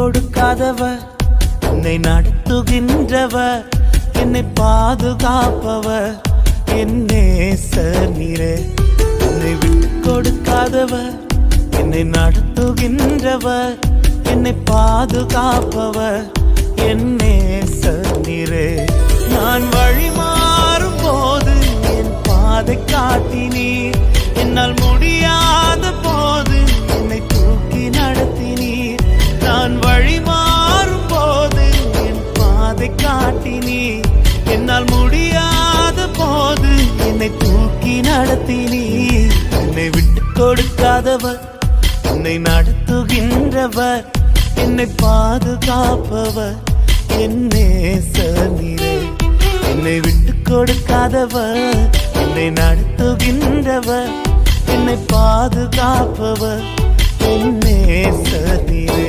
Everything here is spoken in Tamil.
கொடுக்காதவர். என்னை நடத்துகின்றவர். என்னை பாதுகாப்பவர். என்னே நீரே என்னை விட்டு கொடுக்காதவர். என்னை நடத்துகின்றவர். என்னை பாதுகாப்பவர். என்னே நீரே நான் வழி மாறும் போது என் பாதை காட்டினீர். என்னால் முன் நான் வழி மாறும் போது என் பாதை காட்டினி. என்னால் முடியாத போது என்னை தூக்கி நடத்தினி. என்னை விட்டு கொடுக்காதவர் என்னை நடத்துகின்றவர் என்னை பாதுகாப்பவர் என்னே நீரே என்னை விட்டு கொடுக்காதவர் என்னை நடத்துகின்றவர் என்னை பாதுகாப்பவர் என்னே நீரே